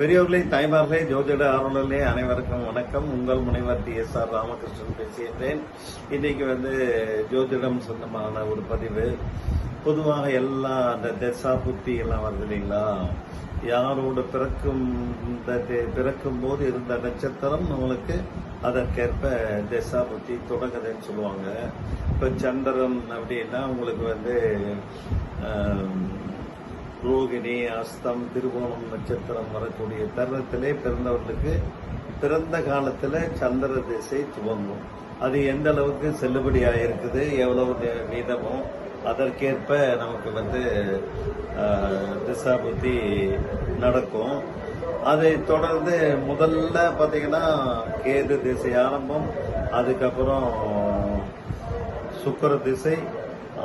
பெரியவர்களே தாய்மார்களே ஜோதிட ஆர்வலர்களே அனைவருக்கும் வணக்கம். உங்கள் முனைவர் டி. எஸ். ஆர். ராமகிருஷ்ணன் பேசியிருந்தேன் இன்னைக்கு வந்து ஜோதிடம் சொந்தமான ஒரு பதிவு. பொதுவாக எல்லா அந்த தசா புத்தி எல்லாம் வருது இல்லைங்களா? யாரோட பிறக்கும் இந்த பிறக்கும் போது இருந்த நட்சத்திரம் நம்மளுக்கு அதற்கேற்ப தசா புத்தி தொடங்குதுன்னு சொல்லுவாங்க. இப்போ சந்திரன் அப்படின்னா உங்களுக்கு வந்து ரோகிணி அஸ்தம் திருவோணம் நட்சத்திரம் வரக்கூடிய தருணத்திலே பிறந்தவர்களுக்கு பிறந்த காலத்தில் சந்திர திசை துவங்கும். அது எந்த அளவுக்கு செல்லுபடியாக இருக்குது எவ்வளவு நி- வீதமோ அதற்கேற்ப நமக்கு வந்து திசா புத்தி நடக்கும். அதை தொடர்ந்து முதல்ல பார்த்தீங்கன்னா கேது திசை ஆரம்பம் அதுக்கப்புறம் சுக்கர திசை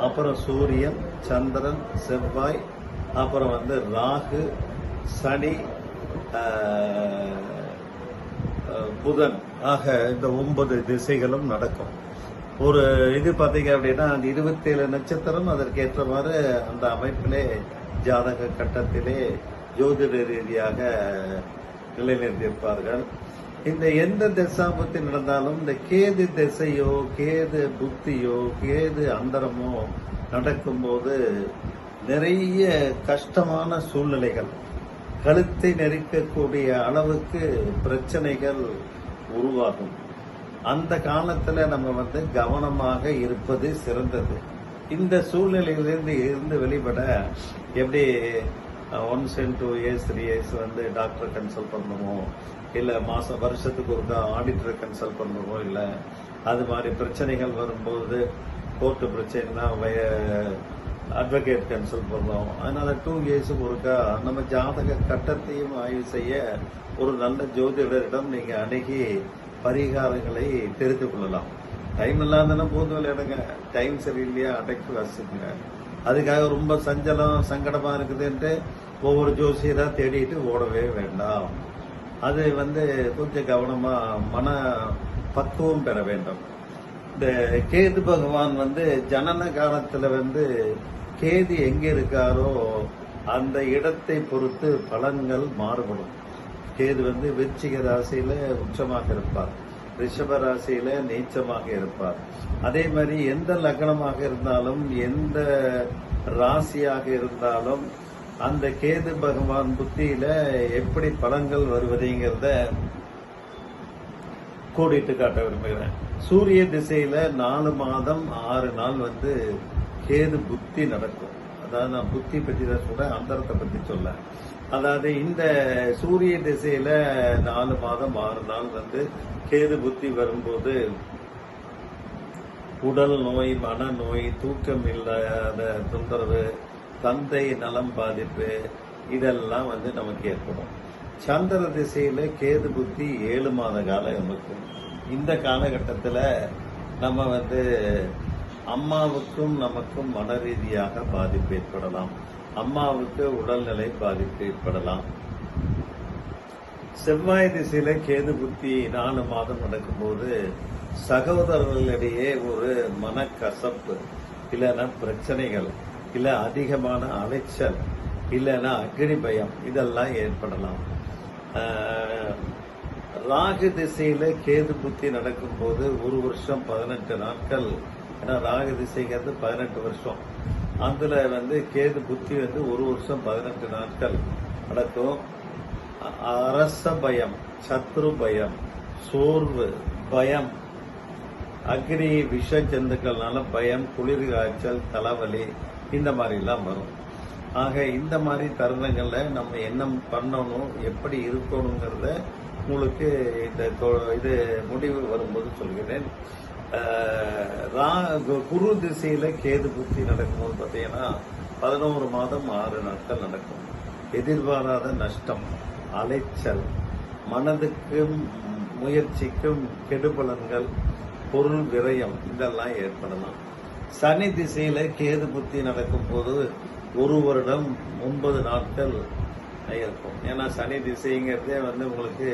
அப்புறம் சூரியன் சந்திரன் செவ்வாய் அப்புறம் வந்து ராகு சனி புதன் ஆக இந்த ஒன்பது திசைகளும் நடக்கும். ஒரு இது பார்த்தீங்க அப்படின்னா அந்த இருபத்தேழு நட்சத்திரம் அதற்கேற்றவாறு அந்த அமைப்பிலே ஜாதக கட்டத்திலே ஜோதிட ரீதியாக நிலைநிறுத்தியிருப்பார்கள். இந்த எந்த தசாபத்தி நடந்தாலும் இந்த கேது திசையோ கேது புத்தியோ கேது அந்தரமோ நடக்கும்போது நிறைய கஷ்டமான சூழ்நிலைகள். கழுத்தை நெரிக்கக்கூடிய அளவுக்கு பிரச்சனைகள் உருவாகும். அந்த காலத்தில் நம்ம வந்து கவனமாக இருப்பது சிறந்தது. இந்த சூழ்நிலையிலிருந்து இருந்து வெளிப்பட எப்படி one cent two years three years வந்து டாக்டரை கன்சல்ட் பண்ணுமோ இல்லை மாதம் வருஷத்துக்கு ஒருக்கா ஆடிட்டரை கன்சல்ட் பண்ணுமோ இல்லை அது மாதிரி பிரச்சனைகள் வரும்போது கோர்ட்டு பிரச்சனைனா அட்வொகேட் கன்சல்ட் பண்ணலாம் அதனால டூ இயர்ஸுக்கு ஒருக்கா நம்ம ஜாதக கட்டத்தையும் ஆய்வு செய்ய ஒரு நல்ல ஜோதிடரிடம் நீங்க அணுகி பரிகாரங்களை தெரிந்து கொள்ளலாம். டைம் இல்லாதனா போது விளையாடுங்க. டைம் சரியில்லையா? அடைக்கி வசிக்குங்க அதுக்காக ரொம்ப சஞ்சலம் சங்கடமா இருக்குதுன்ட்டு ஒவ்வொரு ஜோசியராக தேடிட்டு ஓடவே வேண்டாம். அது வந்து கொஞ்சம் கவனமா மன பக்குவம் பெற வேண்டும். இந்த கேது பகவான் வந்து ஜனன காலத்துல வந்து கேது எங்க இருக்காரோ அந்த இடத்தை பொறுத்து பலன்கள் மாறுபடும். கேது வந்து விருச்சிக ராசியில உச்சமாக இருப்பார். ரிஷப ராசியில நீச்சமாக இருப்பார். அதே மாதிரி எந்த லக்னமாக இருந்தாலும் எந்த ராசியாக இருந்தாலும் அந்த கேது பகவான் புத்தியில எப்படி பலன்கள் வருவதுங்கிறத கோடிட்டு காட்ட விரும்புகிறேன். சூரிய திசையில நாலு மாதம் ஆறு நாள் வந்து கேது புத்தி நடக்கும். அதாவது நான் புத்தி பற்றி தான் சொல்றேன் அந்தரத்தை பத்தி சொல்ல. அதாவது இந்த சூரிய திசையில நாலு மாதம் ஆறு நாள் வந்து கேது புத்தி வரும்போது உடல் நோய் மனநோய் தூக்கம் இல்லாத தொந்தரவு தந்தை நலம் பாதிப்பு இதெல்லாம் வந்து நமக்கு ஏற்படும். சந்திர திசையில கேது புத்தி ஏழு மாத காலம் இருக்கும் இந்த காலகட்டத்தில் நம்ம வந்து அம்மாவுக்கும் நமக்கும் மன ரீதியாக பாதிப்பு ஏற்படலாம். அம்மாவுக்கு உடல்நிலை பாதிப்பு ஏற்படலாம். செவ்வாய் திசையில கேது புத்தி நாலு மாதம் நடக்கும்போது சகோதரர்களிடையே ஒரு மனக்கசப்பு இல்லைன்னா பிரச்சனைகள் இல்ல அதிகமான அலைச்சல் இல்லைன்னா அக்னி பயம் இதெல்லாம் ஏற்படலாம். ராகு திசையில கேது புத்தி நடக்கும்போது ஒரு வருஷம் பதினெட்டு நாட்கள். ஏன்னா ராகு திசைங்கிறது பதினெட்டு வருஷம். அதுல வந்து கேது புத்தி வந்து ஒரு வருஷம் பதினெட்டு நாட்கள். நடக்கும் அரச பயம் சத்ரு பயம் சோர்வு பயம். அக்னி விஷ ஜந்துக்கள்னால பயம் குளிர் காய்ச்சல் தலைவலி இந்த மாதிரி எல்லாம் வரும். ஆக இந்த மாதிரி தருணங்களில் நம்ம என்ன பண்ணணும் எப்படி இருக்கணுங்கிறத உங்களுக்கு இந்த தொ- இது முடிவு வரும்போது சொல்கிறேன். ரா- கு- குரு திசையில் கேது புத்தி நடக்கும்போது பார்த்தீங்கன்னா பதினோரு மாதம் ஆறு நாட்கள் நடக்கும். எதிர்பாராத நஷ்டம் அலைச்சல் மனதுக்கும் முயற்சிக்கும் கெடுபலன்கள் பொருள் விரயம் இதெல்லாம் ஏற்படலாம். சனி திசையில் கேது புத்தி நடக்கும் போது ஒரு வருடம் ஒன்பது நாட்கள் இருக்கும் ஏன்னா சனி திசைங்கிறதே வந்து உங்களுக்கு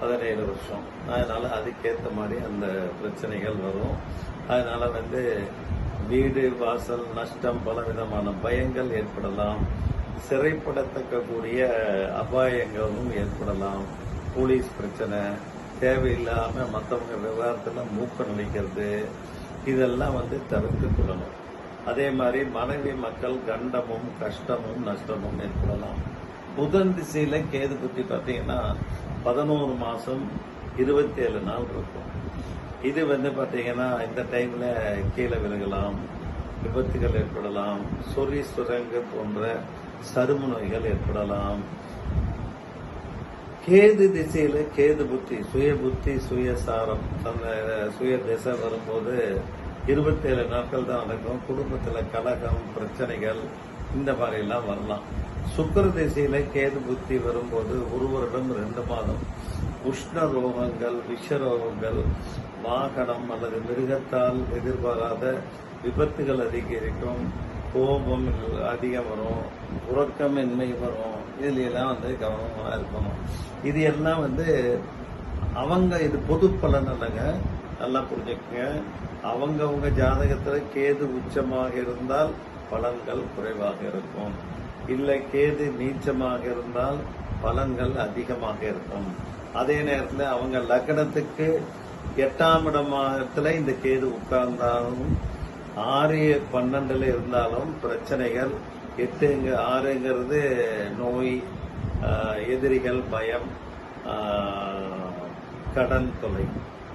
பதினேழு வருஷம். அதனால அதுக்கேற்ற மாதிரி அந்த பிரச்சனைகள் வரும். அதனால வந்து வீடு வாசல் நஷ்டம் பல விதமான பயங்கள் ஏற்படலாம். சிறைப்படுத்தக்கூடிய அபாயங்களும் ஏற்படலாம். போலீஸ் பிரச்சனை தேவையில்லாம மற்றவங்க விவகாரத்தில் மூக்க நுழைக்கிறது. இதெல்லாம் வந்து தவிர்த்து கொள்ளணும் அதே மாதிரி மனைவி மக்கள் கண்டமும் கஷ்டமும் நஷ்டமும் ஏற்படலாம். புதன் திசையில கேது புத்தி பார்த்தீங்கன்னா பதினோரு மாசம் இருபத்தி ஏழு நாள் இருக்கும். இது வந்து பார்த்தீங்கன்னா இந்த டைம்ல கீழே விலகலாம் விபத்துகள் ஏற்படலாம் சொறி சுரங்கு போன்ற சரும நோய்கள் ஏற்படலாம். கேது திசையில கேது புத்தி சுய புத்தி சுயசாரம் அந்த சுய திசை வரும்போது இருபத்தேழு நாட்கள் தான் நடக்கும். குடும்பத்தில் கலகம் பிரச்சனைகள் இந்த மாதிரி எல்லாம் வரலாம். சுக்கர திசையில கேது புத்தி வரும்போது ஒரு வருடம் ரெண்டு மாதம். உஷ்ண ரோகங்கள் விஷரோகங்கள் வாகனம் அல்லது மிருகத்தால் எதிர்பாராத விபத்துகள் அதிகரிக்கும். கோபம் அதிகம் வரும். உறக்கமின்மை வரும். இதுல எல்லாம் வந்து கவனமாக இருக்கணும். இது எல்லாம் வந்து அவங்க இது பொது பலன் இல்லைங்க நல்லா புரிஞ்சுக்கங்க. அவங்கவுங்க ஜாதகத்துல கேது உச்சமாக இருந்தால் பலன்கள் குறைவாக இருக்கும். இல்லை கேது நீச்சமாக இருந்தால் பலன்கள் அதிகமாக இருக்கும். அதே நேரத்தில் அவங்க லக்னத்துக்கு எட்டாம் இடமாகத்துல இந்த கேது உட்கார்ந்தாலும் ஆறு பன்னெண்டுல இருந்தாலும் பிரச்சனைகள். எட்டுங்க ஆறுங்கிறது நோய் எதிரிகள் பயம் கடன் தொலை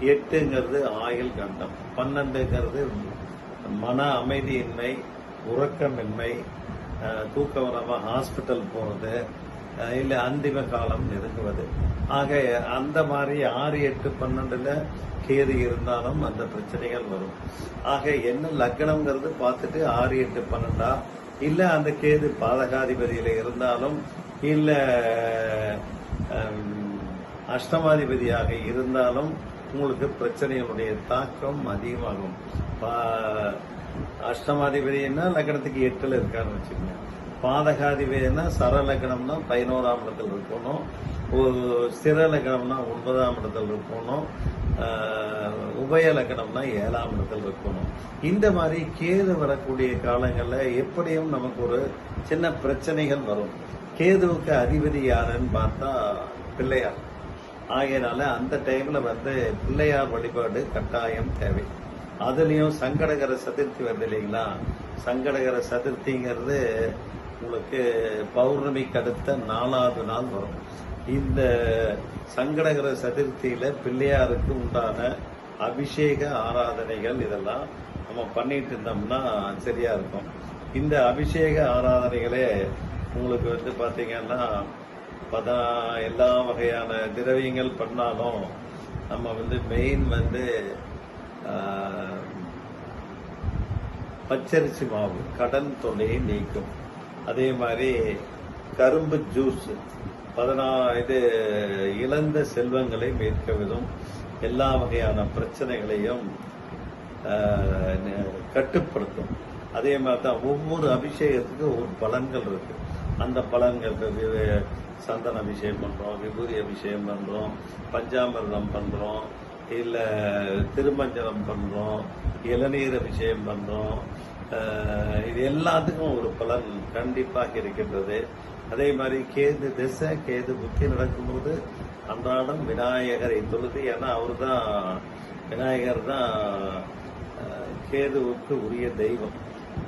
எட்டுங்கிறது ஆயுள் கண்டம். பன்னெண்டுங்கிறது மன அமைதியின்மை உறக்கமின்மை ஆஹ், தூக்கம் ஹாஸ்பிட்டல் போகிறது இல்லை அந்திம காலம் நெருங்குவது. ஆக அந்த மாதிரி ஆறு எட்டு பன்னெண்டுல கேது இருந்தாலும் அந்த பிரச்சனைகள் வரும். ஆக என்ன லக்னம்ங்கிறது பார்த்துட்டு ஆறு எட்டு பன்னெண்டா? இல்லை அந்த கேது பாதகாதிபதியில் இருந்தாலும் இல்லை அஷ்டமாதிபதியாக இருந்தாலும் உங்களுக்கு பிரச்சனைகளுடைய தாக்கம் அதிகமாகும். பா- அஷ்டமாதிபதினா லக்னத்துக்கு எட்டுல இருக்காருன்னு வச்சுக்கோங்க. பாதகாதிபதினா சர லக்னம்னா பதினோராம் இடத்துல இருக்கணும். ஒரு ஸ்திர லக்னம்னா ஒன்பதாம் இடத்துல இருக்கணும். உபய லக்னம்னா ஏழாம் இடத்துல இருக்கணும். இந்த மாதிரி கேது வரக்கூடிய காலங்களில் எப்படியும் நமக்கு ஒரு சின்ன பிரச்சனைகள் வரும். கேதுவுக்கு அதிபதி யாருன்னு பார்த்தா பிள்ளையார். ஆகையினால அந்த டைம்ல வந்து பிள்ளையார் வழிபாடு கட்டாயம் தேவை. அதுலயும் சங்கடகர சதுர்த்தி வருது இல்லைங்களா? சங்கடகர சதுர்த்திங்கிறது உங்களுக்கு பௌர்ணமிக்கு அடுத்த நாலாவது நாள் வரும். இந்த சங்கடகர சதுர்த்தியில பிள்ளையாருக்கு உண்டான அபிஷேக ஆராதனைகள் இதெல்லாம் நம்ம பண்ணிட்டு இருந்தோம்னா சரியா இருக்கும். இந்த அபிஷேக ஆராதனைகளே உங்களுக்கு வந்து பாத்தீங்கன்னா பதா எல்லா வகையான திரவியங்கள் பண்ணாலும் நம்ம வந்து மெயின் வந்து பச்சரிசி மாவு கடன் தொல்லையை நீக்கும். அதே மாதிரி கரும்பு ஜூஸ் பதினா இது இழந்த செல்வங்களை மீட்கவிடும். எல்லா வகையான பிரச்சனைகளையும் கட்டுப்படுத்தும். அதே மாதிரி தான் ஒவ்வொரு அபிஷேகத்துக்கும் ஒரு பலன்கள் இருக்கு. அந்த பலன்கள் சந்தன அபிஷேகம் பண்றோம் விபூதி அபிஷேகம் பண்றோம் பஞ்சாமிர்தம் பண்றோம் இல்ல திருமஞ்சனம் பண்றோம் இளநீர் அபிஷேகம் பண்றோம். இது எல்லாத்துக்கும் ஒரு பலன் கண்டிப்பாக இருக்கின்றது. அதே மாதிரி கேது திசை கேது புத்தி நடக்கும்போது அன்றாடம் விநாயகரை தொழுது ஏன்னா அவர்தான் விநாயகர் தான் கேதுவுக்கு உரிய தெய்வம்.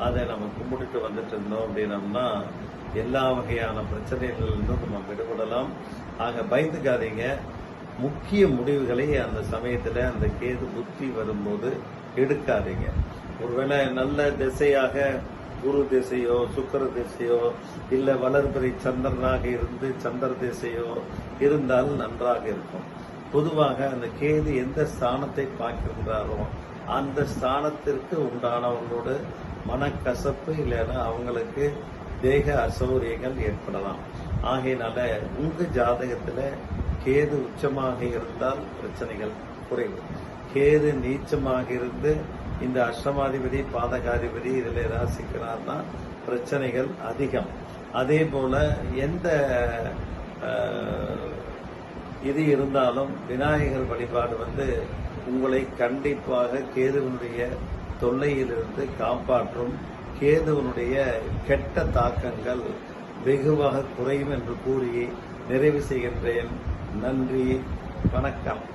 அதை நம்ம கும்பிட்டுட்டு வந்துட்டு இருந்தோம் அப்படின்னம்னா எல்லா வகையான பிரச்சனைகளிலிருந்தும் நம்ம விடுபடலாம். ஆக பயந்துக்காதீங்க. முக்கிய முடிவுகளை அந்த சமயத்துல அந்த கேது புத்தி வரும்போது எடுக்காதீங்க. ஒருவேளை நல்ல திசையாக குரு திசையோ சுக்கர திசையோ இல்ல வளர்பிறை சந்திரனாக இருந்து சந்திர திசையோ இருந்தால் நன்றாக இருக்கும். பொதுவாக அந்த கேது எந்த ஸ்தானத்தை பார்க்கின்றாரோ அந்த ஸ்தானத்திற்கு உண்டானவங்களோட மனக்கசப்பு இல்லைன்னா அவங்களுக்கு தேக அசௌகரியங்கள் ஏற்படலாம். ஆகையினால உங்க ஜாதகத்துல கேது உச்சமாக இருந்தால் பிரச்சனைகள் குறைவு. கேது நீச்சமாக இருந்து இந்த அஷ்டமாதிபதி பாதகாதிபதி இதுல ராசிக்கிறார்னா பிரச்சனைகள் அதிகம். அதே போல எந்த இது இருந்தாலும் விநாயகர் வழிபாடு வந்து உங்களை கண்டிப்பாக கேதுவனுடைய தொல்லையிலிருந்து காப்பாற்றும் கேதுவனுடைய கெட்ட தாக்கங்கள் வெகுவாக குறையும் என்று கூறி நிறைவு செய்கின்றேன். நன்றி வணக்கம்.